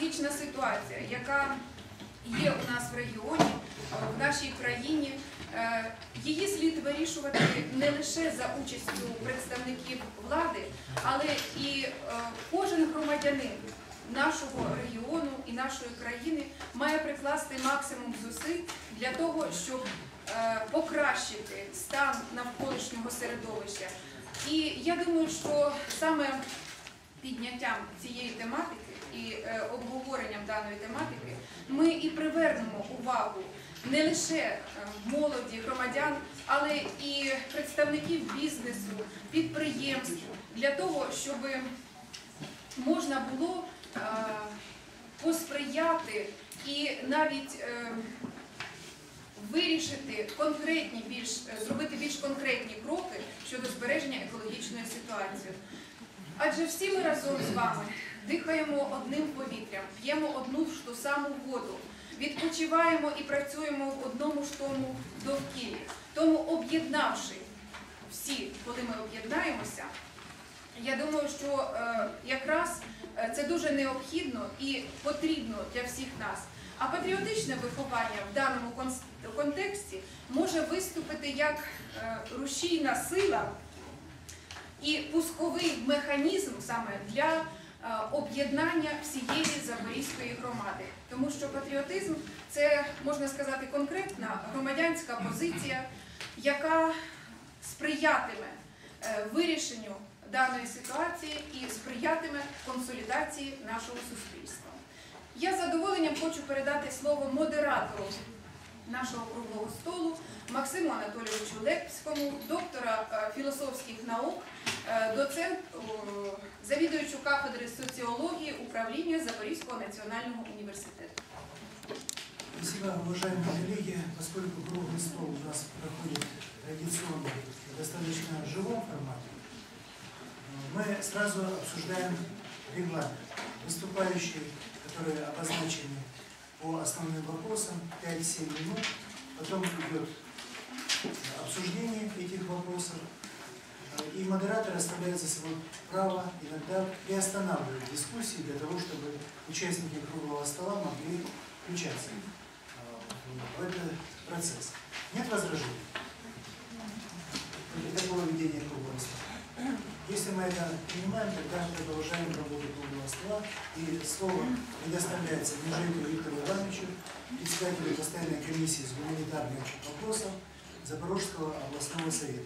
екологічна ситуація, яка є у нас в регіоні, в нашій країні. Е, Її слід вирішувати не лише за участю представників влади, але і е, кожен громадянин нашого регіону і нашої країни має прикласти максимум зусиль для того, щоб е, покращити стан навколишнього середовища. І я думаю, що саме підняттям цієї тематики і е, обговоренням даної тематики ми і привернемо увагу не лише е, молоді, громадян, але і представників бізнесу, підприємств для того, щоб можна було е, посприяти і навіть вирішити конкретні більш зробити більш конкретні кроки щодо збереження екологічної ситуації. Адже всі ми разом з вами дихаємо одним повітрям, п'ємо одну ж ту саму воду, відпочиваємо і працюємо в одному ж тому довкіллі. Тому об'єднавши всі, коли ми об'єднаємося, я думаю, що е, якраз е, це дуже необхідно і потрібно для всіх нас. А патріотичне виховання в даному контексті може виступити як е, рушійна сила і пусковий механізм саме для е, об'єднання всієї Запорізької громади. Тому що патріотизм це, можна сказати, конкретна громадянська позиція, яка сприятиме е, вирішенню даної ситуації і сприятиме консолідації нашого суспільства. Я з задоволенням хочу передати слово модератору нашого круглого столу Максиму Анатолійовичу Лепському, доктора е, філософських наук, е, доцент, о, завідуючу кафедри соціології управління Запорізького національного університету. Спасибо, уважаемые коллеги. Поскольку круглый стол у нас проходит традиционно в достаточно живом формате, э, мы сразу обсуждаем регламент. Выступающие, которые обозначены по основным вопросам, 5-7 минут. Потом идет обсуждение этих вопросов. Э, И модератор оставляет за собой право иногда приостанавливать дискуссии для того, чтобы участники круглого стола могли включаться э, в этот процесс. Нет возражений? Для такого ведения круглого стола. Если мы это принимаем, тогда продолжаем работу И слово предоставляется Межевику Виктору Ивановичу, председателю постоянной комиссии с гуманитарных вопросов Запорожского областного совета.